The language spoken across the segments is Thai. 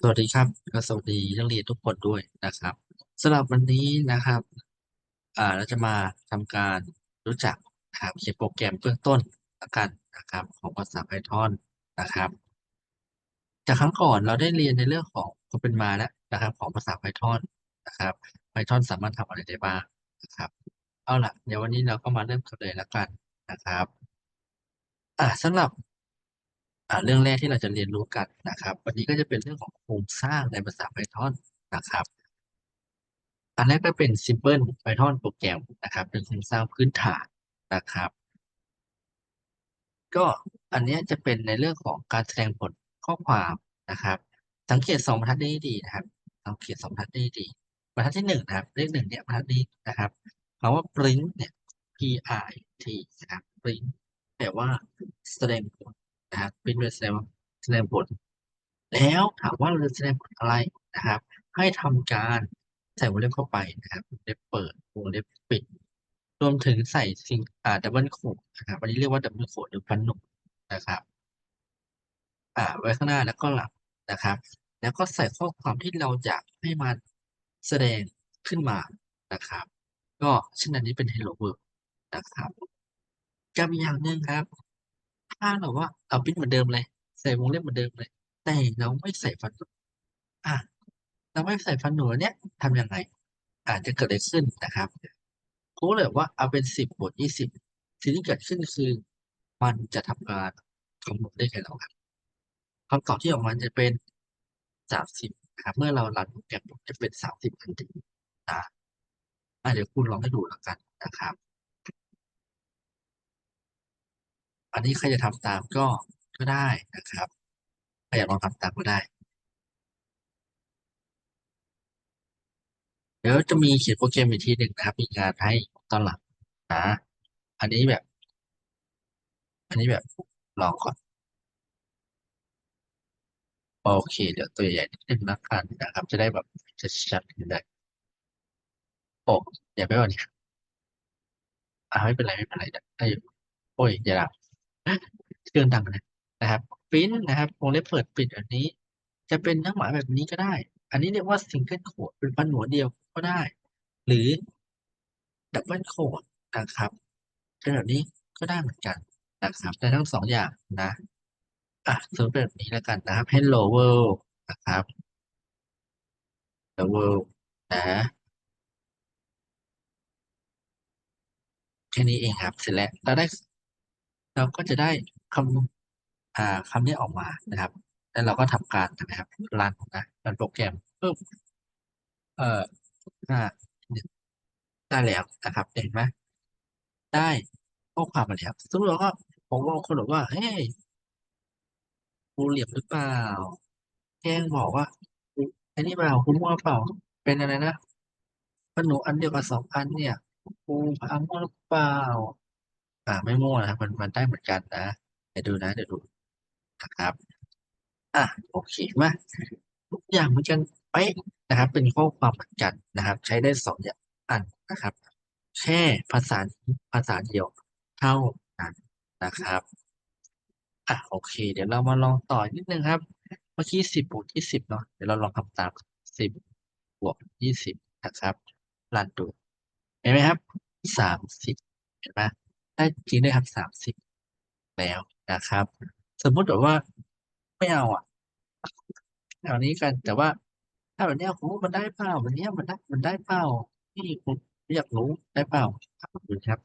สวัสดีครับก็สวัสดีนักเรียนทุกคนด้วยนะครับสำหรับวันนี้นะครับเราจะมาทำการรู้จักนะครับเขียนโปรแกรมเบื้องต้นละกันนะครับ ของภาษา Python นะครับ จากครั้งก่อนเราได้เรียนในเรื่องของความเป็นมาแล้วนะครับ ของภาษา Python นะครับ Python สามารถทำอะไรได้บ้างนะครับ เอาล่ะเดี๋ยววันนี้เราก็มาเริ่มกันเลยละกันนะครับอ่าสำหรับ เรื่องแรกที่เราจะเรียนรู้กันนะครับ วันนี้ก็จะเป็นเรื่องของโครงสร้างในภาษา Python นะครับ อันแรกก็เป็น Simple Python โปรแกรมนะครับ เป็นโครงสร้างพื้นฐานนะครับ ก็อันนี้จะเป็นในเรื่องของการแสดงผลข้อความนะครับ สังเกตสองบรรทัดนี้ดีนะครับสังเกตสองบรรทัดนี้ดีบรรทัดที่หนึ่งนะครับ เลขหนึ่งเนี่ยบรรทัดนี้นะครับคำว่า print เนี่ย p i t นะครับ print แปลว่าแสดงผล นะครับ print แสดงแสดงผล แล้วถามว่าเราจะแสดงผลอะไรนะครับ ให้ทำการใส่วงเล็บเข้าไปนะครับวงเล็บเปิดวงเล็บปิด รวมถึงใส่สิ่งอ่าดับเบิลโคดนะครับอันนี้เรียกว่าดับเบิลโคดหรือฟันหนุกนะครับ อ่าไว้ข้างหน้าแล้วก็หลังนะครับ แล้วก็ใส่ข้อความที่เราอยากให้มันแสดงขึ้นมานะครับ ก็เช่นอันนี้เป็น hello world นะครับกับอีกอย่างหนึ่งครับ ถ้าเราว่าเอาปิ้นเหมือนเดิมเลย ใส่วงเล็บเหมือนเดิมเลย แต่เราไม่ใส่ฟันหนุอะเราไม่ใส่ฟันหนูเนี่ยทำยังไง อาจจะเกิดอะไรขึ้นนะครับรูก็เลยว่าเอาเป็นสิบบวกยี่สิบสิ่งที่เกิดขึ้นคือ มันจะทำการคำนวณได้แค่เราครับคำตอบที่ออกมาจะเป็นสามสิบครับเมื่อเรารันโปรแกรมจะเป็นสามสิบทันทีนะเดี๋ยวคุณลองให้ดูแล้วกันนะครับ อันนี้ใครจะทำตามก็ก็ได้นะครับใครอยากลองทำตามก็ได้ เดี๋ยวจะมีเขียนโปรแกรมอีกทีหนึ่งนะครับ มีงานให้ตอนหลังนะอันนี้แบบ อันนี้แบบลองก่อนโอเค เดี๋ยวตัวใหญ่นิดนึงละกันนะครับ จะได้แบบชัดๆกันได้โอ้อย่าไปว่านี่อ่าไม่เป็นไรไม่เป็นไรได้โอ้ยอย่าดับ เครื่องดังนะนะครับปริ้นนะครับวงเล็บเปิดปิดแบบนี้ จะเป็นนักหมายแบบนี้ก็ได้ อันนี้เรียกว่าซิงเกิลโคดเป็นพันหัวเดียวก็ได้ หรือดับเบิลโคดนะครับเป็นแบบนี้ก็ได้เหมือนกันนะครับแต่ทั้งสองอย่างนะอะสมมติแบบนี้แล้วกันนะครับ Hello World นะครับ Hello World นะแค่นี้เองครับ เสร็จแล้วเราได้ เราก็จะได้คำอ่าคำนี้ออกมานะครับ แล้วเราก็ทำการนะครับรันนะรันโปรแกรมปึ๊บเอ่ออ่าได้แล้วนะครับเห็นไหมได้ข้อความมาแล้วสมมติเราก็ผมว่าคนบอกว่าเฮ้ยกูเหลี่ยมหรือเปล่าแกล้งบอกว่าไอ้นี่เปล่าคุณมั่วเปล่า เป็นอะไรนะขนมอันเดียวกับสองอันเนี่ยกูพังมั่วหรือเปล่า อ่าไม่มั่วนะครับมันมันได้เหมือนกันนะเดี๋ยวดูนะเดี๋ยวดูนะครับ อะโอเคมาทุกอย่างเหมือนกันเป๊ะนะครับ เป็นข้อความเหมือนกันนะครับ ใช้ได้สองอย่างอันนะครับ แค่ภาษาภาษาเดียวเท่านั้นนะครับอะโอเค เดี๋ยวเรามาลองต่อนิดนึงครับ เมื่อกี้สิบบวกยี่สิบเนาะเดี๋ยวเราลองทำตามสิบบวกยี่สิบนะครับรันดูเห็นไหมครับสามสิบเห็นไหม ได้จริงด้ครับสามสิบแล้วนะครับ สมมุติแบบว่าไม่เอาอะเอานี้กันแต่ว่าถ้าแบบเนี้ยโหมันได้เปล่าวันเนี้ยมันได้มันได้เปล่านี่ผมอยากรู้ได้เปล่าครับคุณครับ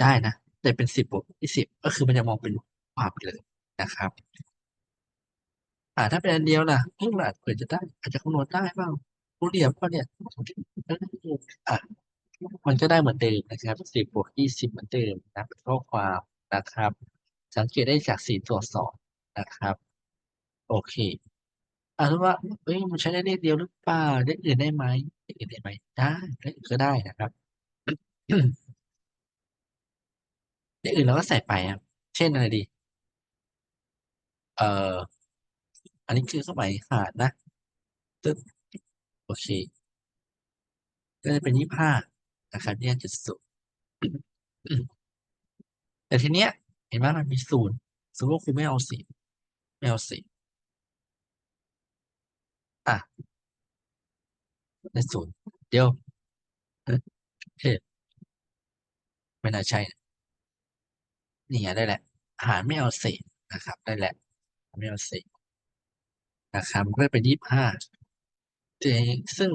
ได้นะแต่เป็นสิบบวกยี่สิบก็คือมันจะมองเป็นความไปเลยนะครับ อ่าถ้าเป็นอันเดียวล่ะเพิ่งอาจเผื่อจะได้ อาจจะคำนวณได้บ้างรู้เหลี่ยมก็เนี่ยอะ มันก็ได้เหมือนเดิมนะครับสิบบวกยี่สิบเหมือนเดิมนะเป็นข้อความนะครับ สังเกตได้จากสีตัวสอบนะครับ โอเคอาถ้าว่าเอ้ยมันใช้ได้เลขเดียวหรือเปล่าเลขอื่นได้ไหมเลขอื่นได้ไหมได้เลขอื่นก็ได้นะครับเลขอื่นเราก็ใส่ไปครับ เช่นอะไรดี เอ่อ อันนี้คือเครื่องหมายหารนะตึ๊บโอเค ก็จะเป็นยี่ห้า นะครับเนี่ยจุดศูนย์แต่ทีเนี้ย เห็นไหมมันมีศูนย์สมมติว่าคุณไม่เอาสีไม่เอาสีอะได้ศูนย์เดี๋ยวเอ๊ะเอ๊ะไม่น่าใช่นะนี่ไงได้แหละ หารไม่เอาเศษนะครับ ได้แหละ ไม่เอาเศษนะครับมันก็เป็นยี่สิบห้าซึ่ง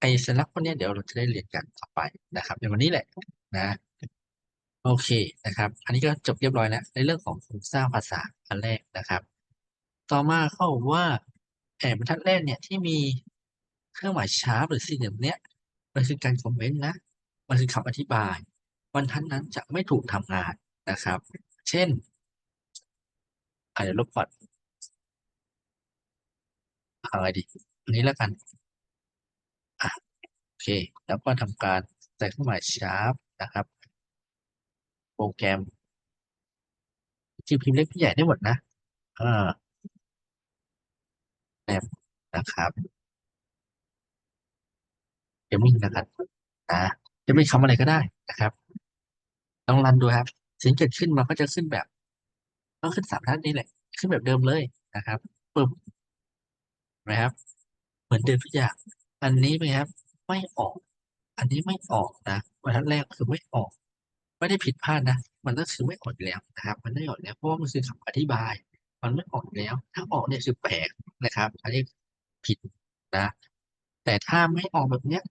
ไอ้สัญลักษณ์พวกนี้เดี๋ยวเราจะได้เรียนกันต่อไปนะครับ ในวันนี้แหละนะ โอเคนะครับ อันนี้ก็จบเรียบร้อยแล้ว ในเรื่องของโครงสร้างภาษาอันแรกนะครับ ต่อมาเข้าว่าแอบบรรทัดแรกเนี่ยที่มีเครื่องหมายชาร์ปหรือสี่เหลี่ยมเนี้ยมันคือการคอมเมนต์นะ มันคือคำอธิบายบรรทัดนั้นจะไม่ถูกทำงานนะครับ เช่นอาจจะลบก่อนเอาอะไรดีอันนี้แล้วกัน อเค แล้วก็ทำการใส่เครื่องหมายชาร์ปนะครับ โปรแกรมจริงพิมพ์เล็กพิมพ์ใหญ่ได้หมดนะอ่าแอปนะครับเกมมิ่งนะครับนะจะไม่คำอะไรก็ได้นะครับลองรันดูครับสิ่งเกิดขึ้นมันก็จะขึ้นแบบก็ขึ้นสามท่านนี้แหละ ขึ้นแบบเดิมเลยนะครับปึ๊บนะครับ เหมือนเดิมทุกอย่างอันนี้เป็นไงครับ ไม่ออก อันนี้ไม่ออกนะบรรทัดแรกคือไม่ออก ไม่ได้ผิดพลาดนะ มันก็คือไม่ออกอยู่แล้วนะครับ มันไม่ออกแล้วเพราะว่ามันคือคำอธิบาย มันไม่ออกอยู่แล้ว ถ้าออกเนี่ยคือแปลกนะครับ อันนี้ผิดนะ แต่ถ้าไม่ออกแบบเนี้ย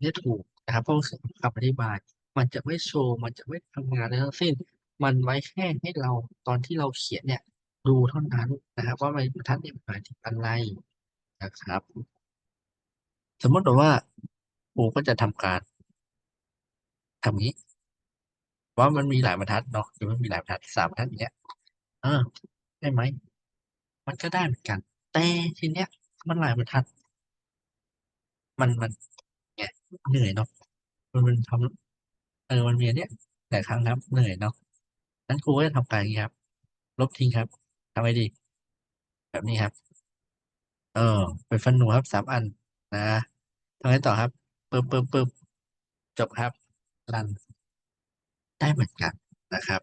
เนี่ยถูกนะครับ เพราะคือคำอธิบาย มันจะไม่โชว์ มันจะไม่ทำงานอะไรทั้งสิ้น มันไว้แค่ให้เราตอนที่เราเขียนเนี่ยดูเท่านั้นนะครับว่ามันบรรทัดนี่ยหมายถึงอะไรนะครับ สมมติว่า ครูก็จะทำการทำนี้ ว่ามันมีหลายบรรทัดเนาะหรือมันมีหลายบรรทัดสามบรรทัดอย่างเงี้ยเออได้ไหมมันก็ได้เหมือนกัน แต่ทีเนี้ย มันหลายบรรทัด มันมันไงเหนื่อยเนาะมันมันทำเออมันมีเนี้ยหลายครั้งครับเหนื่อยเนาะนั้นครูก็จะทำการอย่างนี้ครับ ลบทิ้งครับทำไงดี แบบนี้ครับ เออเป็นฟันหนูครับสามอันนะทำไงต่อครับ ปึ๊บปึ๊บปึ๊บจบครับรันได้เหมือนกันนะครับ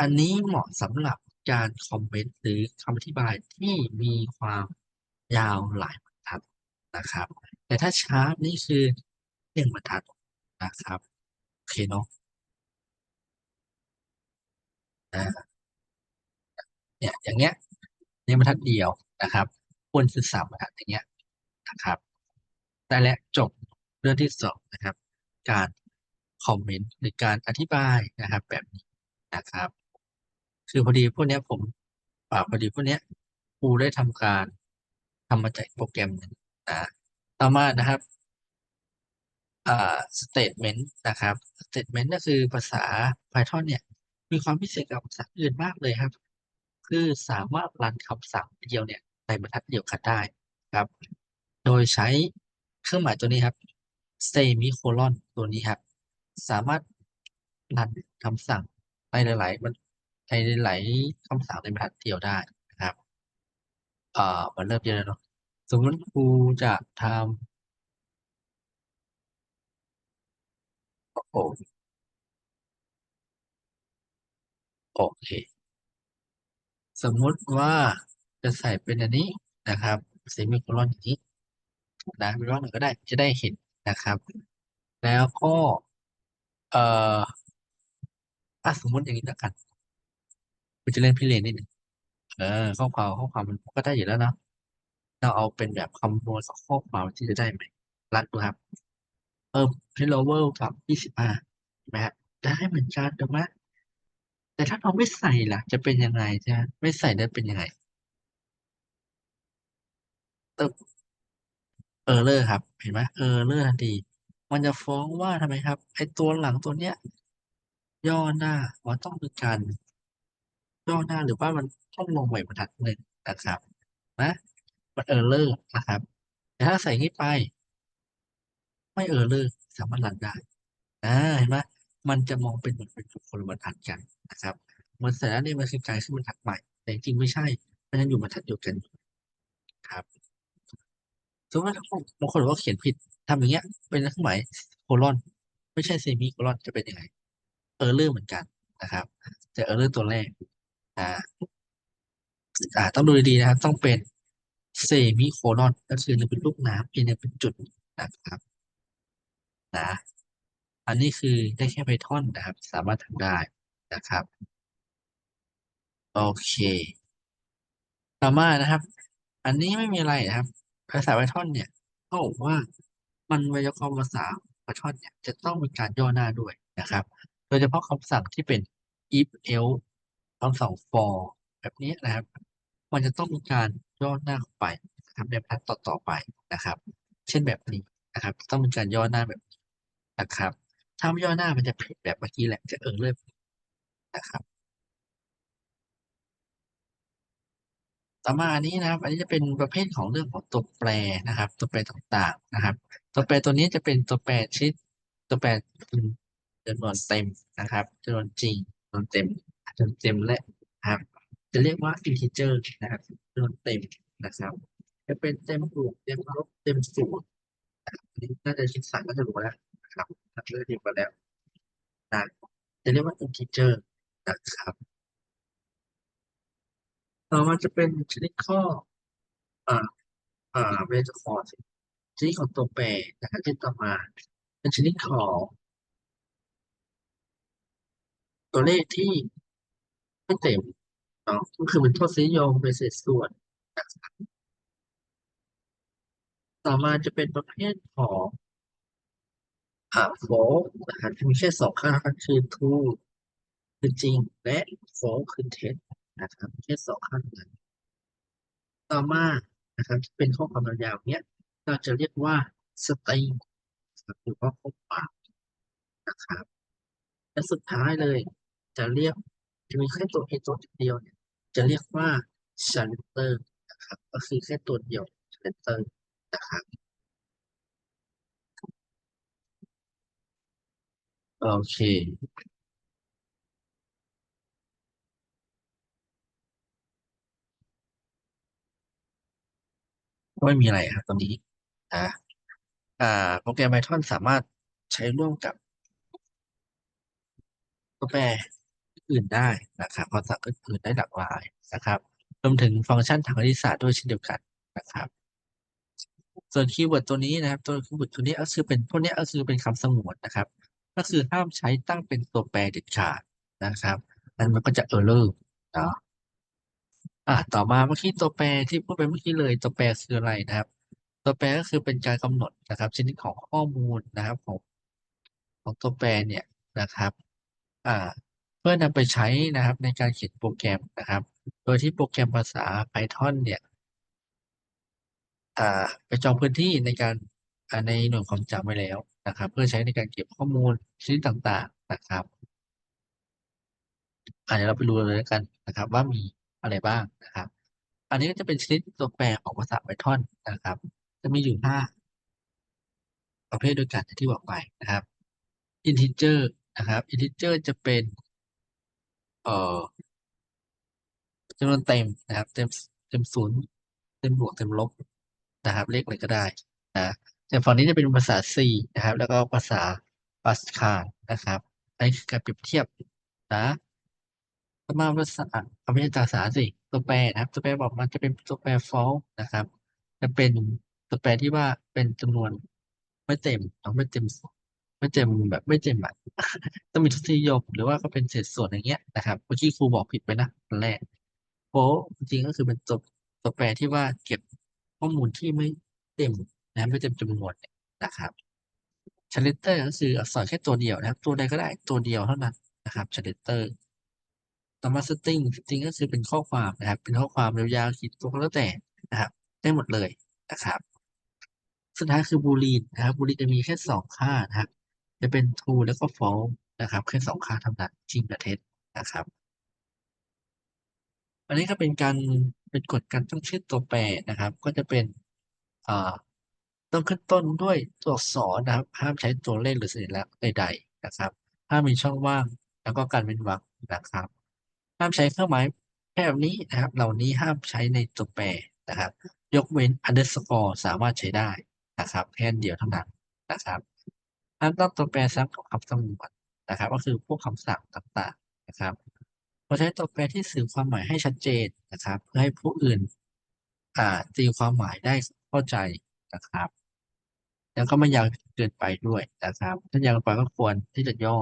อันนี้เหมาะสำหรับการคอมเมนต์หรือคำอธิบายที่มีความยาวหลายบรรทัดนะครับ แต่ถ้าชาร์ปนี่คือหนึ่งบรรทัดนะครับ โอเคเนาะอ่าเนี่ยอย่างเงี้ยเนี่ยบรรทัดเดียวนะครับควรคือสามบรรทัดอย่างเงี้ยนะครับได้และจบ เรื่องที่สองนะครับ การคอมเมนต์หรือการอธิบายนะครับ แบบนี้นะครับ คือพอดีพวกนี้ผมอ่าพอดีพวกนี้ครูได้ทำการทำมาจากโปรแกรมนึงนะต่อมานะครับอ่า statement นะครับ statement ก็คือภาษา Python เนี่ย มีความพิเศษกับภาษาอื่นมากเลยครับ คือสามารถรันคำสั่งเดียวเนี่ยในบรรทัดเดียวกันได้ครับ โดยใช้เครื่องหมายตัวนี้ครับ semicolon ตัวนี้ครับ สามารถรันคำสั่งในหลายๆมันในหลายๆคำสั่งในบรรทัดเดียวได้นะครับเอ่อมันเริ่มเยอะแล้วเนาะสมมติครูจะทำโอ้โอเค สมมุติว่าจะใส่เป็นอันนี้นะครับเซมิโคลอนอย่างนี้นะเป็นว่าหนึ่งก็ได้จะได้เห็น นะครับ แล้วก็ เอ่ออะสมมติอย่างนี้แล้วกันคุณจะเล่นพี่เลนนิดหนึ่งเออข้อความข้อความมันก็ได้อยู่แล้วเนาะเราเอาเป็นแบบคำนวณกับข้อความที่จะได้ไหมรัดดูครับเพิ่มให้ lower กับยี่สิบห้าใช่ไหมฮะได้เหมือนกันถูกไหมแต่ถ้าเราไม่ใส่ล่ะ จะเป็นยังไงใช่ไหมไม่ใส่ได้เป็นยังไง เออร์เลอร์ครับ เห็นไหมเออร์เลอร์ทันที มันจะฟ้องว่าทำไมครับ ไอตัวหลังตัวเนี้ย ย่อหน้ามันต้องมีการย่อหน้าหรือว่ามันต้องลงใหม่บรรทัดหนึ่งนะครับ นะมันเออร์เลอร์นะครับ แต่ถ้าใส่อย่างนี้ไป ไม่เออร์เลอร์สามารถรันได้อ่าเห็นไหมมันจะมองเป็นเหมือนเป็นคนละบรรทัดกันนะครับมันแต่ละนี่มันคือกลายขึ้นบรรทัดใหม่ แต่จริงไม่ใช่มันยังอยู่บรรทัดเดียวกันครับ สมมติว่าบางคนบอกว่าเขียนผิดทำอย่างเงี้ย เป็นเครื่องหมายโคลอน ไม่ใช่เซมิโคลอนจะเป็นยังไงเออร์เลอร์เหมือนกันนะครับ แต่เออร์เลอร์ตัวแรกอ่าอ่าต้องดูดีๆนะครับ ต้องเป็นเซมิโคลอนก็คือเป็นลูกน้ำเองเป็นจุดนะครับนะอันนี้คือได้แค่ไพทอนนะครับ สามารถทำได้นะครับ โอเค ต่อมานะครับ อันนี้ไม่มีอะไรนะครับ ภาษาไพทอนเนี่ยเขาบอกว่ามันไวยากรณ์ภาษาไพทอนเนี่ยจะต้องมีการย่อหน้าด้วยนะครับ โดยเฉพาะคำสั่งที่เป็น if else คำสั่ง for แบบนี้นะครับ มันจะต้องมีการย่อหน้าไปนะครับในบรรทัดต่อๆไปนะครับ เช่นแบบนี้นะครับ ต้องมีการย่อหน้าแบบนี้นะครับ ถ้าไม่ย่อหน้ามันจะผิดแบบเมื่อกี้แหละจะเออเลยนะครับ ต่อมาอันนี้นะครับ อันนี้จะเป็นประเภทของเรื่องของตัวแปรนะครับ ตัวแปรต่างๆนะครับ ตัวแปรตัวนี้จะเป็นตัวแปรชิดตัวแปรจำนวนเต็มนะครับจำนวนจริงจำนวนเต็มจำนวนเต็มและนะครับ จะเรียกว่า integer นะครับจำนวนเต็มนะครับ จะเป็นเต็มบวกเต็มลบเต็มศูนย์อันนี้น่าจะชิดสันก็จะรู้แล้วนะครับถ้าเลือกดีกว่าแล้วนะจะเรียกว่า integer นะครับ ต่อมาจะเป็นชนิดข้ออ่าอ่าเวทคอร์ชนิดของตัวแปรนะครับที่ต่อมา เป็นชนิดของ ตัวเลขที่ไม่เต็มเนาะก็คือเป็นทศนิยมเป็นเศษส่วนนะครับต่อมาจะเป็นประเภทของอ่าโฟกนะครับมีแค่สองค่าก็คือ true คือจริงและ false คือเท็จ นะครับแค่สองค่าเท่านั้นต่อมานะครับที่เป็นข้อความยาวๆเนี้ย เราจะเรียกว่า string นะครับหรือว่าข้อความนะครับ และสุดท้ายเลย จะเรียกจะมีแค่ตัว a ตัวเดียวเนี่ยจะเรียกว่า character นะครับ ก็คือแค่ตัวเดียว character นะครับโอเค ก็ไม่มีอะไรครับตรงนี้นะอ่าโปรแกรม Python สามารถใช้ร่วมกับตัวแปรอื่นได้นะครับคำสั่งอื่นได้หลากหลายนะครับรวมถึงฟังก์ชันทางคณิตศาสตร์ด้วยเช่นเดียวกันนะครับ ส่วนคีย์เวิร์ดตัวนี้นะครับ ตัวคีย์เวิร์ดตัวนี้ก็คือเป็นพวกนี้ก็คือเป็นคำสงวนนะครับ ก็คือห้ามใช้ตั้งเป็นตัวแปรเด็ดขาดนะครับนั้นมันก็จะ error เนาะ อะต่อมาเมื่อกี้ตัวแปรที่พูดไปเมื่อกี้เลยตัวแปรคืออะไรนะครับ ตัวแปรก็คือเป็นการกำหนดนะครับ ชนิดของข้อมูลนะครับของของตัวแปรเนี่ยนะครับอ่าเพื่อนำไปใช้นะครับในการเขียนโปรแกรมนะครับ โดยที่โปรแกรมภาษา Python เนี่ยอ่าไปจองพื้นที่ในการในหน่วยความจำไว้แล้วนะครับ เพื่อใช้ในการเก็บข้อมูลชนิดต่างๆนะครับอ่าเดี๋ยวเราไปดูเลยแล้วกันนะครับว่ามี อะไรบ้างนะครับ อันนี้ก็จะเป็นชนิดตัวแปรของภาษา Python นะครับ จะมีอยู่ห้าประเภทด้วยกันอย่างที่บอกไปนะครับ integer นะครับ integer จะเป็น เอ่อจำนวนเต็มนะครับ เต็มเต็มศูนย์เต็มบวกเต็มลบนะครับ เลขอะไรก็ได้นะแต่ฝั่งนี้จะเป็นภาษา C นะครับ แล้วก็ภาษา Pascal นะครับอันนี้คือการเปรียบเทียบนะ มาภาษาเอาไม่ใช่ภาษาสิตัวแปรนะครับตัวแปรบอกมันจะเป็นตัวแปร false นะครับ จะเป็นตัวแปรที่ว่าเป็นจำนวนไม่เต็มเอาไม่เต็ม ไม่เต็มแบบไม่เต็มอะต้องมีทศนิยมหรือว่าก็เป็นเศษส่วนอย่างเงี้ยนะครับเมื่อกี้ครูบอกผิดไปนะตอนแรกโฟจริงก็คือเป็นตัวตัวแปรที่ว่าเก็บข้อมูลที่ไม่เต็มนะไม่เต็มจำนวนนะครับชาร์เตอร์ก็คืออักษรแค่ตัวเดียวนะครับ ตัวใดก็ได้ตัวเดียวเท่านั้นนะครับชาร์เตอร์ ต่อมาสตริงสตริงก็คือเป็นข้อความนะครับ เป็นข้อความยาวๆขีดตัวก็แล้วแต่นะครับ ได้หมดเลยนะครับ สุดท้ายคือบูลีนนะครับบูลีนจะมีแค่สองค่านะครับ จะเป็น true แล้วก็ false นะครับแค่สองค่าเท่านั้นจริงกับเท็จนะครับ อันนี้ก็เป็นการเป็นกฎการตั้งชื่อตัวแปรนะครับ ก็จะเป็นอ่าต้องขึ้นต้นด้วยตัวอักษรนะครับ ห้ามใช้ตัวเลขหรือสัญลักษณ์ใดๆนะครับ ห้ามมีช่องว่าง แล้วก็การเว้นวรรคนะครับ ห้ามใช้เครื่องหมายแบบนี้นะครับ เหล่านี้ห้ามใช้ในตัวแปรนะครับ ยกเว้น underscore สามารถใช้ได้นะครับแค่เดียวเท่านั้นนะครับห้ามตั้งตัวแปรซ้ำกับคำสงวนนะครับ ก็คือพวกคำสั่งต่างๆนะครับเราใช้ตัวแปรที่สื่อความหมายให้ชัดเจนนะครับ เพื่อให้ผู้อื่นอ่าตีความหมายได้เข้าใจนะครับ แล้วก็ไม่ยาวเกินไปด้วยนะครับ ถ้ายาวไปก็ควรที่จะย่อ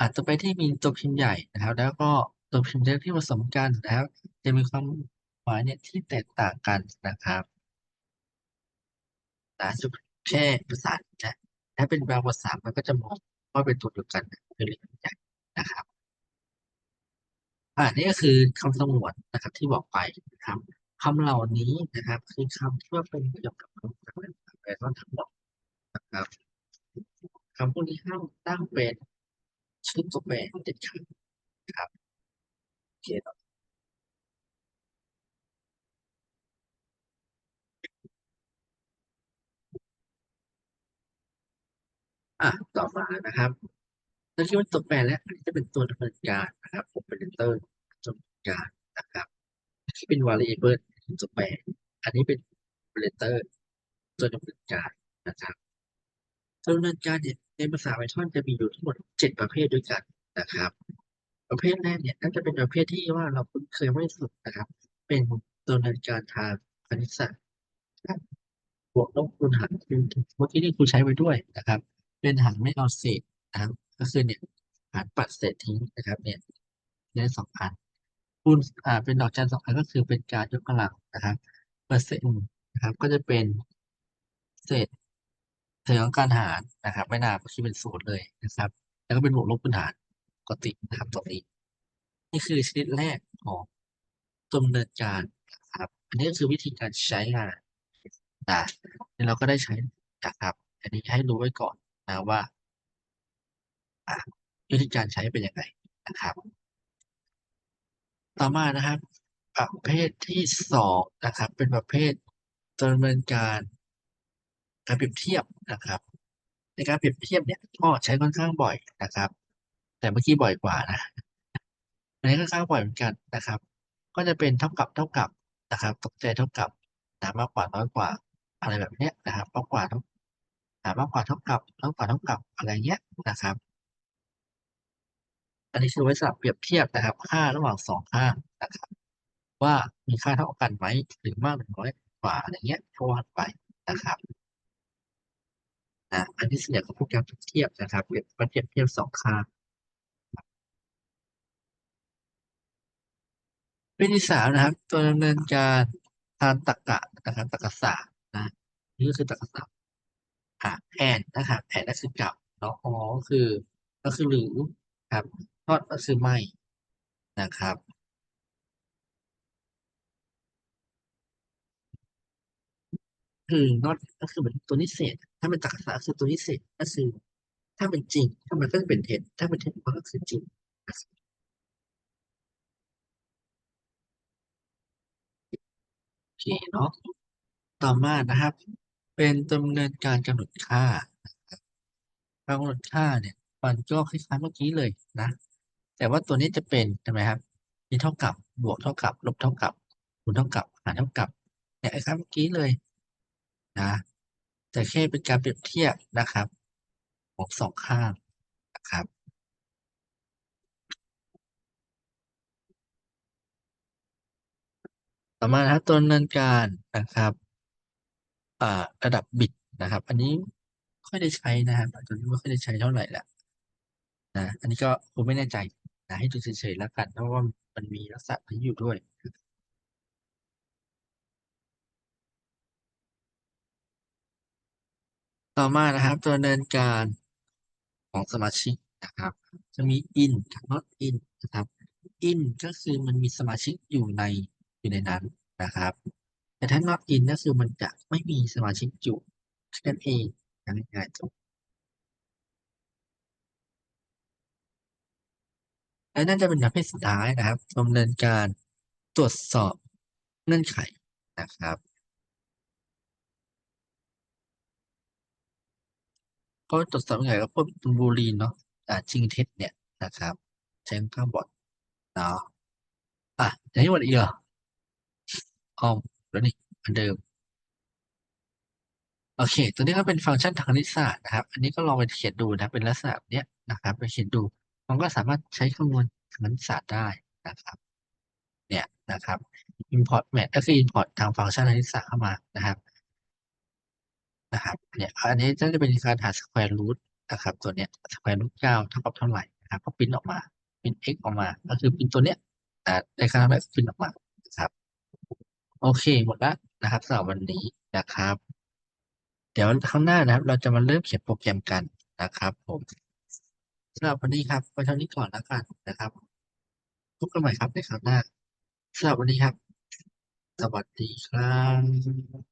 อาจจะไปที่มีตัวพิมพ์ใหญ่นะครับ แล้วก็ตัวพิมพ์เล็กที่ผสมกันนะครับจะมีความหมายเนี่ยที่แตกต่างกันนะครับนะสุดแค่ภาษานะถ้าเป็นบางภาษามันก็จะมองว่าเป็นตัวเดียวกันคือเล็กใหญ่นะครับอ่านี่ก็คือคำสงวนนะครับที่บอกไปนะครับคำเหล่านี้นะครับ คือคำที่ว่าเป็นเกี่ยวกับคำสั่งอะไรก็ทั้งหมดนะครับคำพวกนี้ห้ามตั้งเป็น ชื่อตัวแปรเด็ดขาดนะครับโอเคต่ออะต่อมานะครับเราคิดว่าตัวแปรและอันนี้จะเป็นตัวดำเนินการนะครับ operator ตัวดำเนินการนะครับที่เป็น variable ตัวแปรอันนี้เป็น operator ตัวดำเนินการนะครับตัวดำเนินการเนี่ย ในภาษา Python จะมีอยู่ทั้งหมดเจ็ดประเภทด้วยกันนะครับ ประเภทแรกเนี่ยน่าจะเป็นประเภทที่ว่าเราคุ้นเคยมากที่สุดนะครับ เป็นตัวดำเนินการทางคณิตศาสตร์บวกลบคูณหารคือเมื่อกี้ที่ครูใช้ไว้ด้วยนะครับ เป็นหารไม่เอาเศษนะครับ ก็คือเนี่ยหารปัดเศษทิ้งนะครับเนี่ยได้สองอันคูณอ่าเป็นดอกจันสองอันก็คือเป็นการยกกำลังนะครับเปอร์เซ็นต์นะครับ ก็จะเป็นเศษ เศษของการหารนะครับ ไม่น่าคิดเป็นศูนย์เลยนะครับ แล้วก็เป็นบวกลบคูณหารปกตินะครับตรงนี้ นี่คือชนิดแรกของตัวดำเนินการนะครับ อันนี้ก็คือวิธีการใช้งานนะนี่เราก็ได้ใช้นะครับ อันนี้ให้รู้ไว้ก่อนนะว่าวิธีการใช้เป็นยังไงนะครับ ต่อมานะครับ ประเภทที่สองนะครับ เป็นประเภทตัวดำเนินการ การเปรียบเทียบนะครับ ในการเปรียบเทียบเนี่ยก็ใช้ค่อนข้างบ่อยนะครับ แต่เมื่อกี้บ่อยกว่านะอันนี้ค่อนข้างบ่อยเหมือนกันนะครับ ก็จะเป็นเท่ากับเท่ากับนะครับตกใจเท่ากับนะมากกว่าน้อยกว่าอะไรแบบเนี้ยนะครับมากกว่าเท่าอ่ามากกว่าเท่ากับน้อยกว่าเท่ากับอะไรเงี้ยนะครับ อันนี้คือไว้สำหรับเปรียบเทียบนะครับ ค่าระหว่างสองค่านะครับ ว่ามีค่าเท่ากันไหมหรือมากหรือน้อยกว่าอะไรเงี้ยก็ว่าไปนะครับะอันที่สี่ก็โปรแกรเปรียบเทียบนะครับเปรียบเปรียบเทียบสองค่าวิธีสามนะครับ ตัวดำเนินการทางตรรกะนะครับตรรกศาสตร์นะนี่ก็คือตรรกศาสตร์อ่าแอนนะครับแอนก็คือกับเนาะอ๋อก็คือก็คือหรือครับทอดก็คือไม่นะครับ คือ not ก็คือเหมือนตัวนิเศษ ถ้าเป็นตรรกศาสตร์คือตัวนิเศษก็คือถ้าเป็นจริง ถ้ามันก็เป็นเท็จถ้าเป็นเท็จมันก็คือจริงโอเคเนาะต่อมานะครับ เป็นดำเนินการกำหนดค่ากำหนดค่าเนี่ยมันก็คล้ายๆเมื่อกี้เลยนะ แต่ว่าตัวนี้จะเป็นใช่ไหมครับ มีเท่ากับบวกเท่ากับ ลบเท่ากับคูณเท่ากับหารเท่ากับเนี่ยคล้ายเมื่อกี้เลย นะแต่แค่เป็นการเปรียบเทียบนะครับของสองข้างนะครับ ต่อมาครับตัวดำเนินการนะครับอ่าระดับบิตนะครับ อันนี้ค่อยได้ใช้นะครับตัวนี้ไม่ค่อยได้ใช้เท่าไหร่แหละนะอันนี้ก็ผมไม่แน่ใจนะให้ดูเฉยๆแล้วกันเพราะว่ามันมีลักษณะนี้อยู่ด้วย ต่อมานะครับตัวดำเนินการของสมาชิกนะครับ จะมี in กับ not in นะครับ in ก็คือมันมีสมาชิกอยู่ในอยู่ในนั้นนะครับ แต่ถ้า not in ก็คือมันจะไม่มีสมาชิกอยู่แค่นั้นเองง่ายๆจบและน่าจะเป็นประเภทสุดท้ายนะครับดำเนินการตรวจสอบเงื่อนไขนะครับ ก็ตรวจสอบเงื่อนไขก็พวกบูลีนเนาะอ่าจริงเท็จเนี่ยนะครับใช้ข้างบอดเนาะอะอย่างนี้หมดอีกเหรอออมแล้วนี่อันเดิมโอเค ตัวนี้ก็เป็นฟังก์ชันทางคณิตศาสตร์นะครับ อันนี้ก็ลองไปเขียนดูนะเป็นลักษณะเนี้ยนะครับ ไปเขียนดู มันก็สามารถใช้คำนวณทางคณิตศาสตร์ได้นะครับ เนี่ยนะครับ import math ก็คือ import ทางฟังก์ชันคณิตศาสตร์เข้ามานะครับ นะครับเนี่ยอันนี้ก็จะเป็นการหา square root นะครับตัวเนี้ย square root 9เท่ากับเท่าไหร่นะครับก็พรินต์ออกมาพรินต์ x ออกมา ก็คือพรินต์ตัวเนี้ยอ่าในค่าแบบพรินต์ออกมาครับ โอเคหมดแล้วนะครับสำหรับวันนี้นะครับ เดี๋ยวข้างหน้านะครับ เราจะมาเริ่มเขียนโปรแกรมกันนะครับ ผมสำหรับวันนี้ครับไว้เท่านี้ก่อนแล้วกันนะครับพบกันใหม่ครับในครั้งหน้าสำหรับวันนี้ครับ สวัสดีครับ